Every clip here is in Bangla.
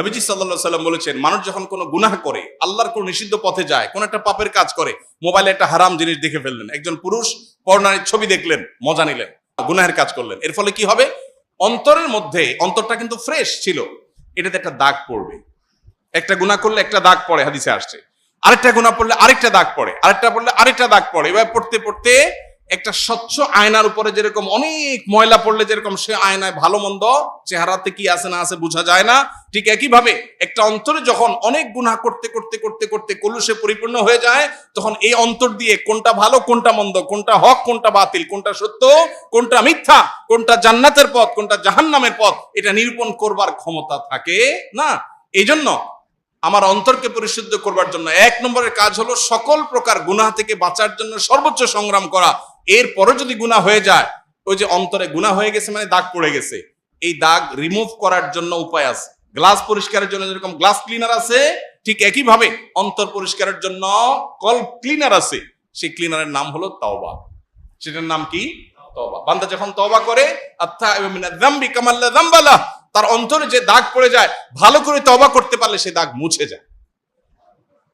নবীজি সাল্লাহ সাল্লাম বলেছেন, মানুষ যখন কোনো গুনাহ করে, আল্লাহর কোনো নিষিদ্ধ পথে যায়, কোন একটা পাপের কাজ করে, মোবাইলে একটা হারাম জিনিস দেখে ফেললেন, একজন পুরুষ পর্ণারীর ছবি দেখলেন, মজা নিলেন, গুনাহের কাজ করলেন। এর ফলে কি হবে? অন্তরের মধ্যে, অন্তরটা কিন্তু ফ্রেশ ছিল, এটাতে একটা দাগ পড়বে। একটা গুনাহ করলে একটা দাগ পড়ে, হাদিসে আসছে। আরেকটা গুনাহ পড়লে আরেকটা দাগ পড়ে, আরেকটা পড়লে আরেকটা দাগ পড়ে এবার পড়তে পড়তে একটা স্বচ্ছ আয়নার উপরে যেরকম অনেক ময়লা পড়লে যেরকম সে আয়নায় ভালো মন্দ, চেহারাতে কি আছে না আছে বোঝা যায় না, ঠিক একইভাবে একটা অন্তরে যখন অনেক গুনাহ করতে করতে করতে করতে কলুষে পরিপূর্ণ হয়ে যায়, তখন এই অন্তর দিয়ে কোনটা ভালো, কোনটা মন্দ, কোনটা হক, কোনটা বাতিল, কোনটা সত্য, কোনটা মিথ্যা, কোনটা জান্নাতের পথ, কোনটা জাহান্নামের পথ, এটা নিরূপণ করবার ক্ষমতা থাকে না? এই জন্য আমার অন্তরকে পরিশুদ্ধ করবার জন্য এক নম্বরের কাজ হলো সকল প্রকার গুনাহ থেকে বাঁচার জন্য সর্বোচ্চ সংগ্রাম করা। এরপরে যদি গুনাহ হয়ে যায়, ওই যে অন্তরে গুনাহ হয়ে গেছে মানে দাগ পড়ে গেছে। এই দাগ রিমুভ করার জন্য উপায় আছে। গ্লাস পরিষ্কারের জন্য যেরকম গ্লাস ক্লিনার আছে, ঠিক একইভাবে অন্তর পরিষ্কারের জন্য কল ক্লিনার আছে। সেই ক্লিনারের নাম হলো তাওবা। সেটার নাম কি? তওবা। বান্দা যখন তওবা করে তার অন্তরে যে দাগ পড়ে যায়, ভালো করে তওবা করতে পারলে সে দাগ মুছে যায়।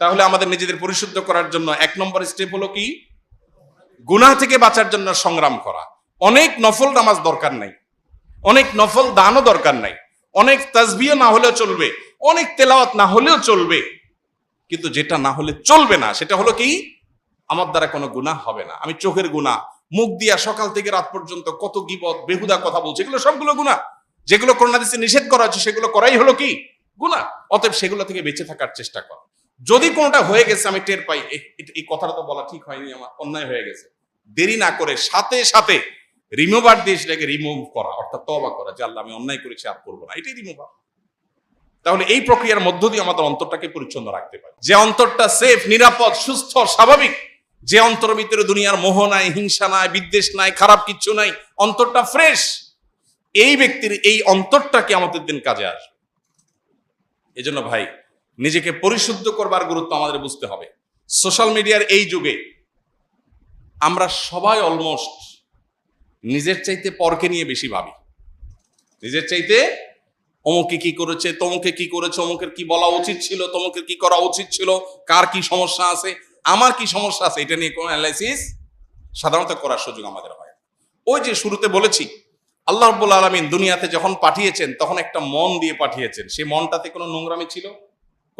তাহলে আমাদের নিজেদের পরিশুদ্ধ করার জন্য এক নম্বর স্টেপ হলো কি? গুনাহ থেকে বাঁচার জন্য সংগ্রাম করা। অনেক নফল নামাজ দরকার নাই। অনেক নফল দানও দরকার নাই। অনেক তাসবিও না হলেও চলবে। অনেক তেলাওয়াত না হলেও চলবে। কিন্তু যেটা না হলে চলবে না, সেটা হলো কি? আমার দ্বারা কোনো গুনাহ হবে না। আমি চোখের গুনাহ, মুখ দিয়া সকাল থেকে রাত পর্যন্ত কত গিবত, বেহুদা কথা বলছে, এগুলো সবগুলো গুনাহ। যেগুলো করোনা দিচ্ছে নিষেধ করা হচ্ছে সেগুলো করাই হলো কি? গুনাহ। অতএব সেগুলো থেকে বেঁচে থাকার চেষ্টা কর। যদি কোনোটা হয়ে গেছে, আমি টের পাই এই কথাটা তো বলা ঠিক হয়নি, আমার অন্যায় হয়ে গেছে। দেরি না করে সাথে সাথে রিমুভার দিয়ে সেটাকে রিমুভ করা, অর্থাৎ তবা করা, যে আল্লাহ আমি অন্যায় করেছি, আর করব না, এটাই রিমুভার তাহলে এই প্রক্রিয়ার মধ্য দিয়ে আমাদের অন্তরটাকে পরিচ্ছন্ন রাখতে পারি। যে অন্তরটা সেফ নিরাপদ, সুস্থ, স্বাভাবিক, যে অন্তর ভিতরে দুনিয়ার মোহ নাই, হিংসা নাই, বিদ্বেষ নাই, খারাপ কিচ্ছু নাই, অন্তরটা ফ্রেশ এই ব্যক্তির এই অন্তরটাকে আমাদের দিন কাজে আসবে। এজন্য ভাই নিজেকে পরিশুদ্ধ করবার গুরুত্ব আমাদের বুঝতে হবে। সোশ্যাল মিডিয়ার এই যুগে আমরা সবাই অলমোস্ট নিজের চাইতে পরকে নিয়ে বেশি ভাবি। নিজের চাইতে অমুকে কি করেছে, তমুকে কি করেছে, অমুকের কি বলা উচিত ছিল, তমুকের কি করা উচিত ছিল, কার কি সমস্যা আছে, আমার কি সমস্যা আছে, এটা নিয়ে কোনো অ্যানালাইসিস সাধারণত করার সুযোগ আমাদের হয় ওই যে শুরুতে বলেছি, আল্লাহ রব্বুল আলমিন দুনিয়াতে যখন পাঠিয়েছেন, তখন একটা মন দিয়ে পাঠিয়েছেন। সেই মনটাতে কোনো নোংরামি ছিল?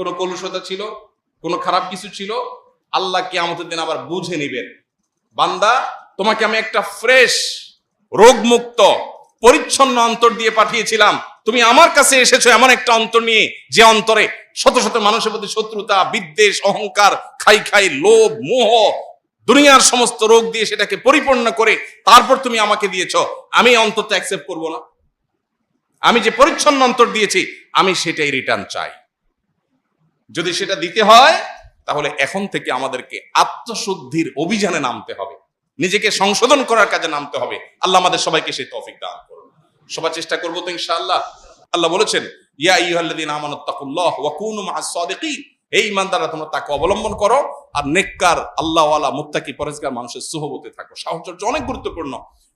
কোনো কলুষতা ছিল, কোনো খারাপ কিছু ছিল, আল্লাহ কি আমাদের দিন আবার বুঝে নিবেন। বান্দা, তোমাকে আমি একটা ফ্রেশ, রোগমুক্ত, পরিচ্ছন্ন অন্তর দিয়ে পাঠিয়েছিলাম। তুমি আমার কাছে এসেছ এমন একটা অন্তর নিয়ে, যে অন্তরে শত শত মানুষের প্রতি শত্রুতা, বিদ্বেষ, অহংকার, খাই খাই, লোভ, মোহ, দুনিয়ার সমস্ত রোগ দিয়ে সেটাকে পরিপূর্ণ করে তারপর তুমি আমাকে দিয়েছ। আমি অন্তরটা অ্যাকসেপ্ট করব না। আমি যে পরিচ্ছন্ন অন্তর দিয়েছি, আমি সেটাই রিটার্ন চাই। যদি সেটা দিতে হয়, তাহলে এখন থেকে আমাদেরকে আত্মশুদ্ধির অভিযানে নামতে হবে। নিজেকে সংশোধন করার কাজে নামতে হবে। আল্লাহ আমাদের সবাইকে সেই তৌফিক দান করুন। সবাই চেষ্টা করব তো ইনশাআল্লাহ। আল্লাহ বলেছেন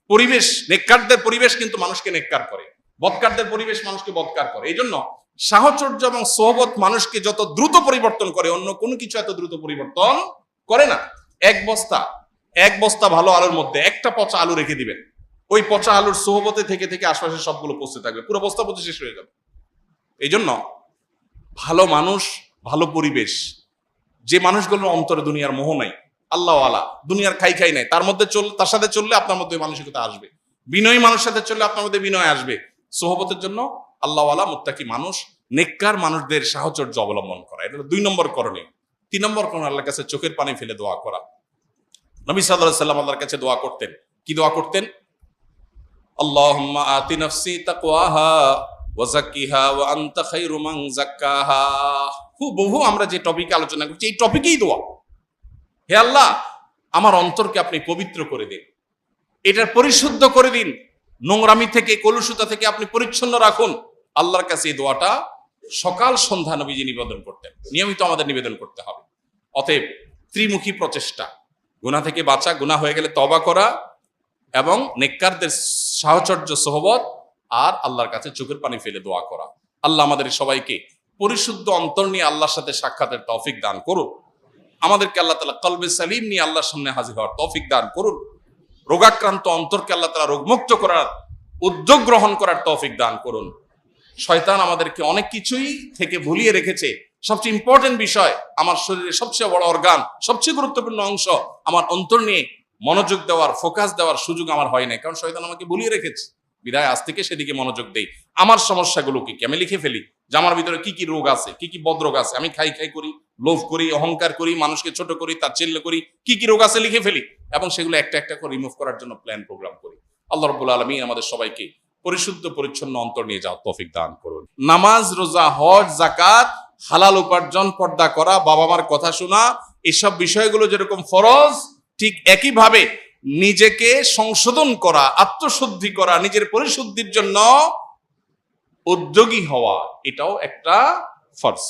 পরিবেশ, নেককারদের পরিবেশ কিন্তু মানুষকে নেককার করে। বদকারদের পরিবেশ মানুষকে বদকার করে। এই জন্য সাহচর্য এবং সোহবত মানুষকে যত দ্রুত পরিবর্তন করে, অন্য কোনো কিছু এত দ্রুত পরিবর্তন করে না। এক বস্তা এক বস্তা ভালো আলুর মধ্যে একটা পচা আলু রেখে দিবেন। ওই পচা আলুর সোহবতে থেকে থেকে আশপাশে সবগুলো পচতে থাকবে। পুরো বস্তা পচে শেষ হয়ে যাবে। এই জন্য ভালো মানুষ, ভালো পরিবেশ, যে মানুষগুলোর অন্তরে দুনিয়ার মোহ নাই, আল্লাহ আলা, দুনিয়ার খাই খাই নাই, তার মধ্যে চল, তার সাথে চললে আপনার মধ্যে মানসিকতা আসবে। বিনয়ী মানুষের সাথে চললে আপনার মধ্যে বিনয় আসবে। সোহবতের জন্য আল্লাহ আলা মুত্তাকি মানুষ, নেককার মানুষদের সাহচর্য অবলম্বন করা। এটা দুই নম্বর করণীয় তিন নম্বর করণ আল্লাহর কাছে চোখের পানি ফেলে দোয়া করা। নবী সাল্লাহ সাল্লাম আল্লাহর কাছে দোয়া করতেন। কি দোয়া করতেন? আল্লাহুম্মা আতি নাফসি তাকওয়াহা ওয়া যাক্কিহা ওয়া আনতা খায়রু মান যাক্কাহা। বহু আমরা যে টপিকে আলোচনা করছি, এই টপিকেই দোয়া। হে আল্লাহ, আমার অন্তরকে আপনি পবিত্র করে দিন। এটার পরিশুদ্ধ করে দিন। নোংরামি থেকে, কলুষতা থেকে আপনি পরিচ্ছন্ন রাখুন। আল্লাহর কাছে এই দোয়াটা সকাল সন্ধ্যা নবীজি নিবেদন করতেন। নিয়মিত আমাদের নিবেদন করতে হবে। অতএব ত্রিমুখী প্রচেষ্টা। গুনাহ থেকে বাঁচা, গুনাহ হয়ে গেলে তবা করা এবং নেককারদের সাহচর্য, সহবত আর আল্লাহর কাছে চোখের পানি ফেলে দোয়া করা। আল্লাহ আমাদের সবাইকে পরিশুদ্ধ অন্তর নিয়ে আল্লাহর সাথে সাক্ষাতের তৌফিক দান করুন। আমাদেরকে আল্লাহ তালা কলবে সালিম নিয়ে আল্লাহর সামনে হাজির হওয়ার তৌফিক দান করুন। রোগাক্রান্ত অন্তরকে আল্লাহ তালা রোগমুক্ত করার, উদ্যোগ গ্রহণ করার তৌফিক দান করুন। শয়তান আমাদেরকে অনেক কিছুই থেকে ভুলিয়ে রেখেছে। সবচেয়ে ইম্পর্টেন্ট বিষয়, আমার শরীরের সবচেয়ে বড় অর্গান সবচেয়ে গুরুত্বপূর্ণ অংশ, আমার অন্তর নিয়ে মনোযোগ দেওয়ার ফোকাস দেওয়ার সুযোগ আমার হয় নাই। কারণ শয়তান আমাকে ভুলিয়ে রেখেছে। বিদায়, আজ থেকে সেদিকে মনোযোগ দেই। আমার সমস্যাগুলো কি? আমি লিখে ফেলি? যে আমার ভিতরে কি কি রোগ আছে? কি কি বদরোগ আছে? আমি খাই খাই করি, লোভ করি, অহংকার করি, মানুষকে ছোট করি চিল্ল করি, কি কি রোগ আছে লিখে ফেলি? এবং সেগুলো একটা একটা করে রিমুভ করার জন্য প্ল্যান প্রোগ্রাম করি। আল্লাহ রব্বুল আলমী আমাদের সবাইকে পরিশুদ্ধ, পরিচ্ছন্ন অন্তর নিয়ে যাওয়ার তফিক দান করুন। নামাজ, রোজা, হজ জাকাত হালাল উপার্জন, পর্দা করা বাবা মার কথা শোনা, এসব বিষয়গুলো যেরকম ফরজ, ঠিক একইভাবে নিজেকে সংশোধন করা, আত্মশুদ্ধি করা, নিজের পরিশুদ্ধির জন্য উদ্যোগী হওয়া, এটাও একটা ফরজ।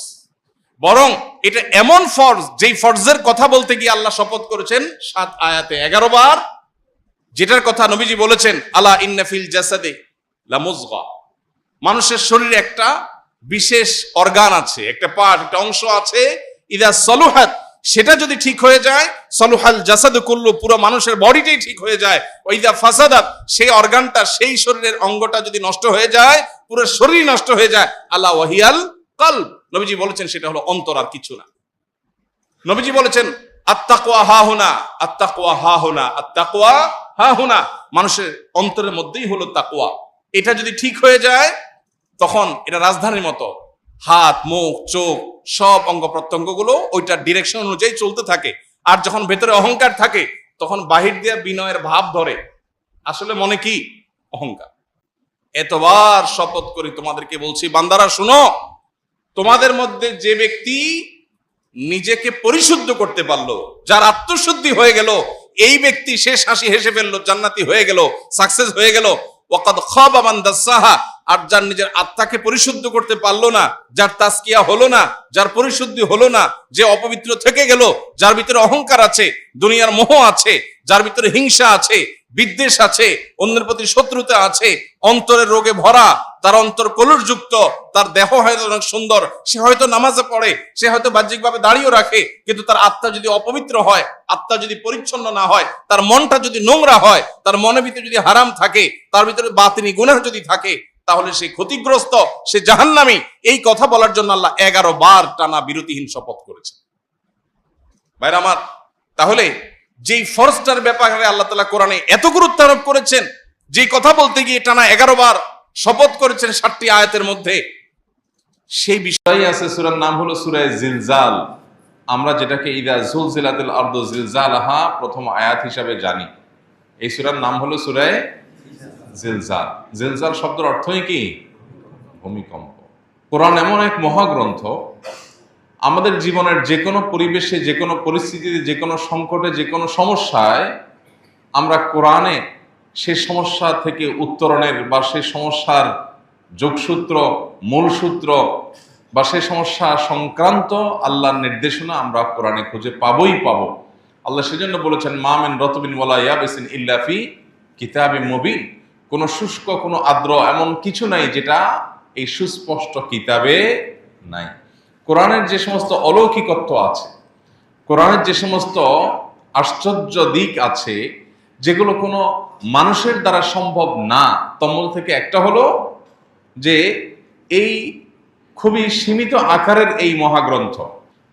বরং এটা এমন ফরজ, যেই ফরজের কথা বলতে গিয়ে আল্লাহ শপথ করেছেন সাত আয়াতে এগারো বার, যেটার কথা নবীজি বলেছেন, আলা ইন্নাফিল জাসাদে মানুষের শরীরে একটা বিশেষ অর্গান আছে, একটা পার্ট, একটা অংশ আছে। ইদা সলুহাত, সেটা যদি ঠিক হয়ে যায়, সলুহাল জাসাদ করল পুরো মানুষের বডিটাই ঠিক হয়ে যায়। ওইদা ফাসাদাত, সেই অর্গানটা, সেই শরীরের অঙ্গটা যদি নষ্ট হয়ে যায়, পুরো শরীর নষ্ট হয়ে যায়। আল্লাহ ওয়াহিয়াল কাল নবীজি বলেছেন সেটা হলো অন্তর আর কিছু না। নবীজি বলেছেন, আত্তাকুয়া হা হোনা, আত্তাকুয়া হা হোনা, আত্তাকুয়া হা হোনা। মানুষের অন্তরের মধ্যেই হলো তাকুয়া। এটা যদি ঠিক হয়ে যায়, তখন এটা রাজধানীর মতো। হাত, মুখ, চোখ, সব অঙ্গ প্রত্যঙ্গগুলো ওইটার ডিরেকশন অনুযায়ী চলতে থাকে। আর যখন ভেতরে অহংকার থাকে, তখন বাহির দিয়ে বিনয়ের ভাব ধরে। আসলে মনে কি? অহংকার। এতবার শপথ করি তোমাদেরকে বলছি, বান্দারা, শুনো, তোমাদের মধ্যে যে ব্যক্তি নিজেকে পরিশুদ্ধ করতে পারল, যার আত্মশুদ্ধি হয়ে গেল, এই ব্যক্তি শেষ হাসি হেসে ফেলল, জান্নাতি হয়ে গেল সাকসেস হয়ে গেল ওয়াকাদ খাবা মান দাসাহা, আর যার নিজের আত্মাকে পরিশুদ্ধ করতে পারল না, যার তাস্কিয়া হলো না, যার পরিশুদ্ধি হলো না, যে অপবিত্র থেকে গেল, যার ভিতরে অহংকার আছে, দুনিয়ার মোহ আছে যার ভিতরে হিংসা আছে, বিদ্বেষ আছে, অন্যের প্রতি শত্রুতা আছে, অন্তরের রোগে ভরা, তার অন্তর কলুরযুক্ত তার দেহ হয়তো অনেক সুন্দর, সে হয়তো নামাজে পড়ে, সে হয়তো বাহ্যিকভাবে দাঁড়িয়েও রাখে, কিন্তু তার আত্মা যদি অপবিত্র হয়, আত্মা যদি পরিচ্ছন্ন না হয়, তার মনটা যদি নোংরা হয়, তার মনের ভিতরে যদি হারাম থাকে, তার ভিতরে বাতিনি গুনাহ যদি থাকে, তাহলে সে ক্ষতিগ্রস্ত, সে জাহান্নামী। এই কথা বলার জন্য আল্লাহ এগারো বার টানা বিরতিহীন শপথ করেছে ভাইরা আমার, তাহলে যেই ফরজটার ব্যাপারে আল্লাহ তালা কোরআনে এত গুরুত্ব আরোপ করেছেন যে কথা বলতে গিয়ে টানা এগারো বার শপথ করেছেন ষাটটি আয়াতের মধ্যে, সেই বিষয় আছে সুরার নাম হলো সুরায় জিলজাল। আমরা যেটাকে ইদা জুলজিলাতুল আরদু জিলজালাহা প্রথম আয়াত হিসাবে জানি। এই সুরার নাম হলো সুরায় জিলজাল। জিলজাল শব্দের অর্থই কি? ভূমিকম্প। কোরআন এমন এক মহাগ্রন্থ আমাদের জীবনের যে কোনো পরিবেশে, যে কোনো পরিস্থিতিতে, যে কোনো সংকটে, যে কোনো সমস্যায় আমরা কোরআনে সে সমস্যা থেকে উত্তরণের বা সে সমস্যার যোগসূত্র, মূলসূত্র বা সে সমস্যা সংক্রান্ত আল্লাহর নির্দেশনা আমরা কোরআনে খুঁজে পাবই পাব। আল্লাহ সেজন্য বলেছেন মামেন রতবিন ওয়ালা ইয়াবিসিন ইল্লাফি কিতাবি মুবিন। কোনো শুষ্ক, কোনো আদ্র এমন কিছু নাই যেটা এই সুস্পষ্ট কিতাবে নাই। কোরআনের যে সমস্ত অলৌকিকত্ব আছে, কোরআনের যে সমস্ত আশ্চর্য দিক আছে, যেগুলো কোনো মানুষের দ্বারা সম্ভব না তন্মধ্য থেকে একটা হলো যে এই খুবই সীমিত আকারের এই মহাগ্রন্থ।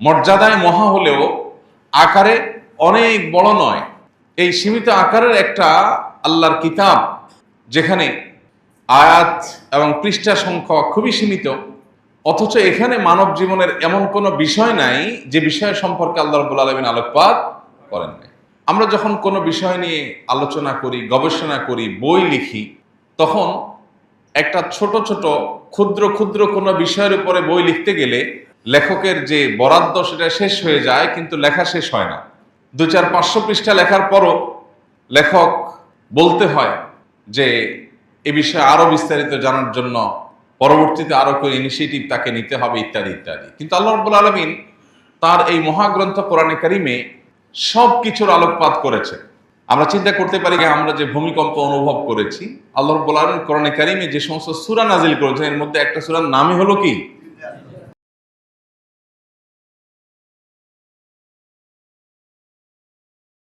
মর্যাদায় মহা হলেও আকারে অনেক বড় নয়। এই সীমিত আকারের একটা আল্লাহর কিতাব, যেখানে আয়াত এবং পৃষ্ঠা সংখ্যা খুবই সীমিত। অথচ এখানে মানব জীবনের এমন কোনো বিষয় নাই যে বিষয় সম্পর্কে আল্লাহ রবুল আলমিন আলোকপাত করেন নাই। আমরা যখন কোনো বিষয় নিয়ে আলোচনা করি, গবেষণা করি, বই লিখি, তখন একটা ছোট ছোট, ক্ষুদ্র ক্ষুদ্র কোনো বিষয়ের উপরে বই লিখতে গেলে লেখকের যে বরাদ্দ সেটা শেষ হয়ে যায়, কিন্তু লেখা শেষ হয় না। দু চার, পাঁচশো পৃষ্ঠা লেখার পরও লেখক বলতে হয় যে, এ বিষয়ে আরও বিস্তারিত জানার জন্য পরবর্তীতে আরও কোনো ইনিশিয়েটিভ তাকে নিতে হবে, ইত্যাদি ইত্যাদি। কিন্তু আল্লাহ রব্বুল আলমিন তার এই মহাগ্রন্থ কোরআনে কারিমে সব কিছুর আলোকপাত করেছে আমরা চিন্তা করতে পারি যে আমরা যে ভূমিকম্প অনুভব করেছি, আল্লাহ রব্বুল আলমিন কোরআনে কারিমে যে সমস্ত সুরা নাজিল করেছেন, এর মধ্যে একটা সুরার নামই হলো কি?